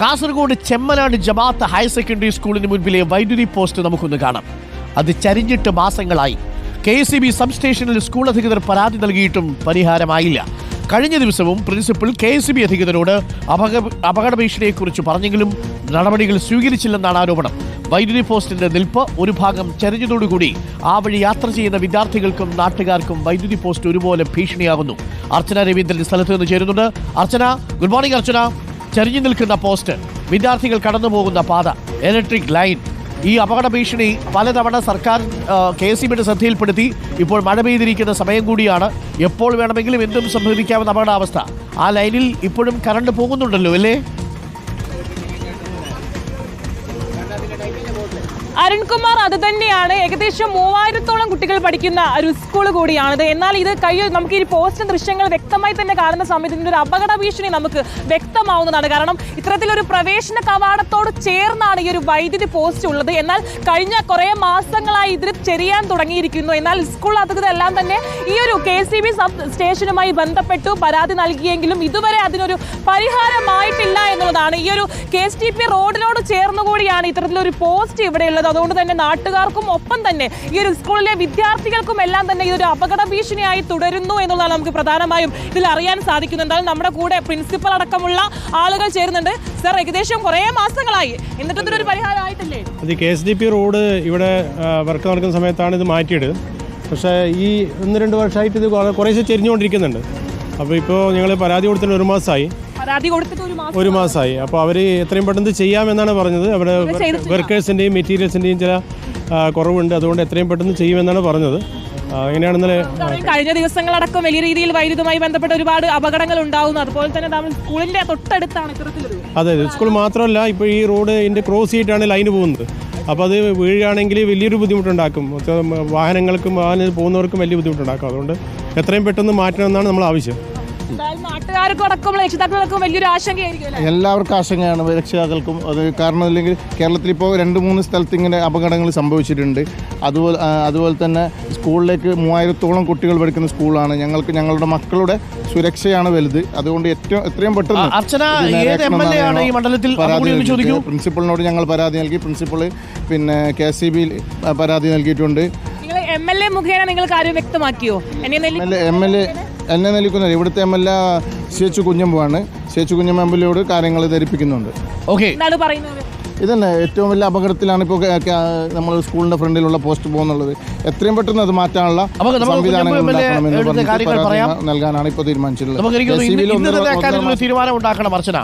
Kasaragod Chemmanad Jamaath higher secondary സ്കൂളിന് മുൻപിലെ വൈദ്യുതി പോസ്റ്റ് നമുക്കൊന്ന് കാണാം. അത് ചരിഞ്ഞിട്ട് മാസങ്ങളായി. കെ എസ് ബി സബ്സ്റ്റേഷനിൽ സ്കൂൾ അധികൃതർ പരാതി നൽകിയിട്ടും പരിഹാരമായില്ല. കഴിഞ്ഞ ദിവസവും പ്രിൻസിപ്പൽ കെ എസ് ബി അധികൃതരോട് അപക അപകട ഭീഷണിയെക്കുറിച്ച് പറഞ്ഞെങ്കിലും നടപടികൾ സ്വീകരിച്ചില്ലെന്നാണ് ആരോപണം. വൈദ്യുതി പോസ്റ്റിന്റെ നിൽപ്പ് ഒരു ഭാഗം ചരിഞ്ഞതോടുകൂടി ആ വഴി യാത്ര ചെയ്യുന്ന വിദ്യാർത്ഥികൾക്കും നാട്ടുകാർക്കും വൈദ്യുതി പോസ്റ്റ് ഒരുപോലെ ഭീഷണിയാകുന്നു. അർച്ചന രവീന്ദ്രൻ സ്ഥലത്ത് നിന്ന് ചേരുന്നുണ്ട്. Archana good morning Archana. ചരിഞ്ഞു നിൽക്കുന്ന പോസ്റ്റ്. വിദ്യാർത്ഥികൾ കടന്നുപോകുന്ന പാത. ഇലക്ട്രിക് ലൈൻ ഈ അപകട ഭീഷണി പലതവണ സർക്കാർ കെ എസ് സിബിയുടെ ശ്രദ്ധയിൽപ്പെടുത്തി. ഇപ്പോൾ മഴ പെയ്തിരിക്കുന്ന സമയം കൂടിയാണ്. എപ്പോൾ വേണമെങ്കിലും എന്തും സംഭവിക്കാവുന്ന അപകടാവസ്ഥ. ആ ലൈനിൽ ഇപ്പോഴും കറണ്ട് പോകുന്നുണ്ടല്ലോ അല്ലേ? അരുൺകുമാർ അത് തന്നെയാണ്. ഏകദേശം മൂവായിരത്തോളം കുട്ടികൾ പഠിക്കുന്ന ഒരു സ്കൂൾ കൂടിയാണിത്. എന്നാൽ ഇത് കയ്യിൽ നമുക്ക് ഈ പോസ്റ്റ് ദൃശ്യങ്ങൾ വ്യക്തമായി തന്നെ കാണുന്ന സമയത്ത് ഇതിന്റെ ഒരു അപകട ഭീഷണി നമുക്ക് വ്യക്തമാവുന്നതാണ്. കാരണം ഇത്തരത്തിലൊരു പ്രവേശന കവാടത്തോട് ചേർന്നാണ് ഈ ഒരു വൈദ്യുതി പോസ്റ്റ് ഉള്ളത്. എന്നാൽ കഴിഞ്ഞ കുറേ മാസങ്ങളായി ഇതിൽ ചെറിയാൻ തുടങ്ങിയിരിക്കുന്നു. എന്നാൽ സ്കൂൾ അധികൃതരെല്ലാം തന്നെ ഈ ഒരു കെ സി ബി സബ് സ്റ്റേഷനുമായി ബന്ധപ്പെട്ടു. പരാതി നൽകിയെങ്കിലും ഇതുവരെ അതിനൊരു പരിഹാരമായിട്ടില്ല എന്നുള്ളതാണ്. ഈ ഒരു കെ എസ് ടി പി റോഡിനോട് ചേർന്നുകൂടിയാണ് ഇത്തരത്തിലൊരു പോസ്റ്റ് ഇവിടെ ഉള്ളത്. അതുകൊണ്ട് തന്നെ നാട്ടുകാർക്കും ഒപ്പം തന്നെ ഈ ഒരു സ്കൂളിലെ വിദ്യാർത്ഥികൾക്കും എല്ലാം തന്നെ ഇതൊരു അപകട ഭീഷണിയായി തുടരുന്നു എന്നുള്ളതാണ് നമുക്ക് പ്രധാനമായും ഇതിൽ അറിയാൻ സാധിക്കുന്നത്. എന്തായാലും നമ്മുടെ കൂടെ പ്രിൻസിപ്പൽ അടക്കമുള്ള ആളുകൾ ചേരുന്നുണ്ട്. സർ ഏകദേശം കുറേ മാസങ്ങളായി. എന്നിട്ട് ഇതിനൊരു പരിഹാരമായിട്ടില്ലേ അത് K S D P road ഇവിടെ വർക്ക് നടക്കുന്ന സമയത്താണ് ഇത് മാറ്റിയത്. പക്ഷേ ഈ ഒന്ന് രണ്ട് വർഷമായിട്ട് ഇത് കുറേ- കുറേശ്ശെ ചെരിഞ്ഞുകൊണ്ടിരിക്കുന്നുണ്ട്. അപ്പോൾ ഇപ്പോൾ ഞങ്ങൾ പരാതി കൊടുത്തിട്ട് ഒരു മാസമായി. പരാതി കൊടുത്തിട്ട് ഒരു മാസം ഒരു മാസമായി. അപ്പോൾ അവർ എത്രയും പെട്ടെന്ന് ചെയ്യാമെന്നാണ് പറഞ്ഞത്. അവിടെ വർക്കേഴ്സിന്റെയും മെറ്റീരിയൽസിന്റെയും മെറ്റീരിയൽസിന്റെയും ചില കുറവുണ്ട്. അതുകൊണ്ട് എത്രയും പെട്ടെന്ന് ചെയ്യുമെന്നാണ് പറഞ്ഞത്. ആ, അങ്ങനെയാണ് ഇന്നലെ നമുക്കറിയാം, കഴിഞ്ഞ ദിവസങ്ങളടക്കം വലിയ രീതിയിൽ വൈദ്യുതമായി ബന്ധപ്പെട്ട ഒരുപാട് അപകടങ്ങൾ ഉണ്ടാവുന്നു. അതുപോലെ തന്നെ നമ്മൾ സ്കൂളിന്റെ തൊട്ടടുത്താണ് ഇത്തരത്തിലൊരു അതെ സ്കൂൾ മാത്രമല്ല ഇപ്പോൾ ഈ റോഡ് ഇതിന്റെ ക്രോസ് ചെയ്തിട്ടാണ് ലൈന് പോകുന്നത്. അപ്പോൾ അത് വീഴുകയാണെങ്കിൽ വലിയൊരു ബുദ്ധിമുട്ടുണ്ടാക്കും. വാഹനങ്ങൾക്കും വാഹനം പോകുന്നവർക്കും വലിയ ബുദ്ധിമുട്ടുണ്ടാക്കും. അതുകൊണ്ട് എത്രയും പെട്ടെന്ന് മാറ്റണമെന്നാണ് നമ്മൾ ആവശ്യം. നാട്ടുകാർക്കും അടക്കമുള്ള രക്ഷിതാക്കൾക്കും വലിയൊരു ആശങ്കയായിരിക്കും അല്ലേ? എല്ലാവർക്കും ആശങ്കയാണ്. രക്ഷിതാക്കൾക്കും അത് കാരണം അല്ലെങ്കിൽ കേരളത്തിൽ ഇപ്പോൾ രണ്ട് മൂന്ന് സ്ഥലത്ത് ഇങ്ങനെ അപകടങ്ങൾ സംഭവിച്ചിട്ടുണ്ട്. അതുപോലെ അതുപോലെ തന്നെ സ്കൂളിലേക്ക് മൂവായിരത്തോളം കുട്ടികൾ പഠിക്കുന്ന സ്കൂളാണ്. ഞങ്ങൾക്ക് ഞങ്ങളുടെ മക്കളുടെ സുരക്ഷയാണ് വലുത്. അതുകൊണ്ട് ഏറ്റവും എത്രയും പെട്ടെന്ന് അർച്ചന ഏത് എം ആണ് ഈ മണ്ഡലത്തിൽ പരാതി ചോദിക്കൂ നൽകിയത്. പ്രിൻസിപ്പളിനോട് ഞങ്ങൾ പരാതി നൽകി. പ്രിൻസിപ്പൾ പിന്നെ കെ എസ് സി ബിയിൽ പരാതി നൽകിയിട്ടുണ്ട്. നിങ്ങൾ എം എൽ എ മുഖേന നിങ്ങൾ കാര്യം വ്യക്തമാക്കിയോ? എം എൽ എ എന്നെ നിൽക്കുന്നത് ഇവിടുത്തെ M L A C H കുഞ്ഞമ്പുവാണ്. C H Kunhambu M L എയോട് കാര്യങ്ങൾ ധരിപ്പിക്കുന്നുണ്ട്. ഓക്കെ. എന്താണ് പറയുന്നത്? ഇതന്നെ ഏറ്റവും വലിയ അപകടത്തിലാണ് ഇപ്പോൾ നമ്മൾ സ്കൂളിന്റെ ഫ്രണ്ടിലുള്ള പോസ്റ്റ് പോകുന്നുള്ളത്. എത്രയും പെട്ടെന്ന് അത് മാറ്റാനുള്ള സംവിധാനങ്ങൾ. നൽകാനാണ് ഇപ്പോൾ തീരുമാനിച്ചിട്ടുള്ളത്. തീരുമാനം ഉണ്ടാക്കണം അർച്ചന.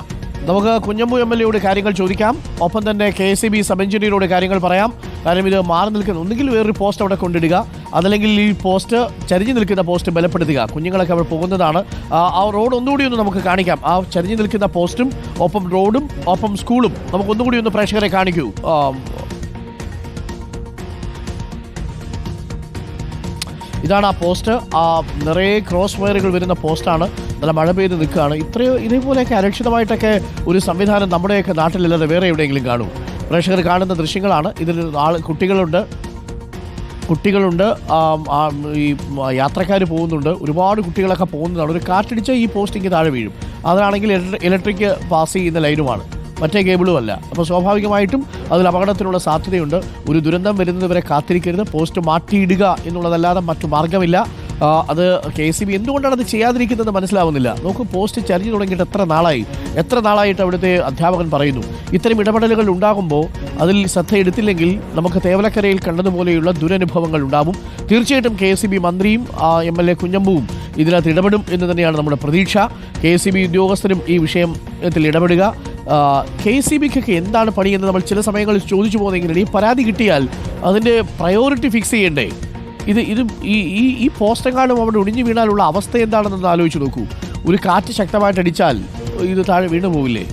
നമുക്ക് കുഞ്ഞമ്പു എം എൽ എയോട് കാര്യങ്ങൾ ചോദിക്കാം. ഒപ്പം തന്നെ കെ എസ് ബി സബ് എഞ്ചിനീയറോട് കാര്യങ്ങൾ പറയാം. കാരണം ഇത് മാറി നിൽക്കുന്ന. ഒന്നുകിൽ വേറൊരു പോസ്റ്റ് അവിടെ കൊണ്ടിടുക. അതല്ലെങ്കിൽ ഈ പോസ്റ്റ് ചരിഞ്ഞു നിൽക്കുന്ന പോസ്റ്റ് ബലപ്പെടുത്തുക. കുഞ്ഞുങ്ങളൊക്കെ അവർ പോകുന്നതാണ്. ആ റോഡ് ഒന്നുകൂടി ഒന്ന് നമുക്ക് കാണിക്കാം. ആ ചരിഞ്ഞു നിൽക്കുന്ന പോസ്റ്റും ഒപ്പം റോഡും ഒപ്പം സ്കൂളും നമുക്ക് ഒന്നുകൂടി ഒന്ന് പ്രേക്ഷകരെ കാണിക്കൂ. ഇതാണ് ആ പോസ്റ്റ്. ആ നിറയെ ക്രോസ് വയറുകൾ വരുന്ന പോസ്റ്റാണ്. നല്ല മഴ പെയ്ത് നിൽക്കുകയാണ്. ഇത്രയോ ഇതേപോലെയൊക്കെ അരക്ഷിതമായിട്ടൊക്കെ ഒരു സംവിധാനം നമ്മുടെയൊക്കെ നാട്ടിലല്ലാതെ വേറെ എവിടെയെങ്കിലും കാണും. പ്രേക്ഷകർ കാണുന്ന ദൃശ്യങ്ങളാണ്. ഇതിൽ ആൾ കുട്ടികളുണ്ട്. കുട്ടികളുണ്ട്. ഈ യാത്രക്കാർ പോകുന്നുണ്ട്. ഒരുപാട് കുട്ടികളൊക്കെ പോകുന്നതാണ്. ഒരു കാറ്റടിച്ച ഈ പോസ്റ്റിങ് താഴെ വീഴും. അതാണെങ്കിൽ ഇലക്ട്രിക് പാസ് ചെയ്യുന്ന ലൈനുമാണ്. മറ്റേ കേബിളും അല്ല. അപ്പോൾ സ്വാഭാവികമായിട്ടും അതിൽ അപകടത്തിനുള്ള സാധ്യതയുണ്ട്. ഒരു ദുരന്തം വരുന്നതുവരെ കാത്തിരിക്കരുത്. പോസ്റ്റ് മാറ്റിയിടുക എന്നുള്ളതല്ലാതെ മറ്റു മാർഗമില്ല അത് കെ സി ബി എന്തുകൊണ്ടാണ് അത് ചെയ്യാതിരിക്കുന്നത് മനസ്സിലാവുന്നില്ല. നോക്കൂ പോസ്റ്റ് ചരിഞ്ഞു തുടങ്ങിയിട്ട് എത്ര നാളായി. എത്ര നാളായിട്ട് അവിടുത്തെ അധ്യാപകൻ പറയുന്നു. ഇത്തരം ഇടപെടലുകൾ ഉണ്ടാകുമ്പോൾ അതിൽ ശ്രദ്ധയെടുത്തില്ലെങ്കിൽ നമുക്ക് തേവലക്കരയിൽ കണ്ടതുപോലെയുള്ള ദുരനുഭവങ്ങൾ ഉണ്ടാവും. തീർച്ചയായിട്ടും കെ സി ബി മന്ത്രിയും എം എൽ എ കുഞ്ഞമ്പുവും ഇതിനകത്ത് ഇടപെടും എന്ന് തന്നെയാണ് നമ്മുടെ പ്രതീക്ഷ. കെ സി ബി ഉദ്യോഗസ്ഥരും ഈ വിഷയത്തിൽ ഇടപെടുക. കെ സി ബിക്കൊക്കെ എന്താണ് പണിയെന്ന് നമ്മൾ ചില സമയങ്ങളിൽ ചോദിച്ചു പോകുന്നെങ്കിലും ഈ പരാതി കിട്ടിയാൽ അതിന്റെ പ്രയോറിറ്റി ഫിക്സ് ചെയ്യണ്ടേ? ഇത് ഇത് ഈ ഈ ഈ അവിടെ ഒടിഞ്ഞു വീണാലുള്ള അവസ്ഥ എന്താണെന്നൊന്ന് ആലോചിച്ച് നോക്കൂ. ഒരു കാറ്റ് ശക്തമായിട്ട് അടിച്ചാൽ ഇത് താഴെ വീണു പോവില്ലേ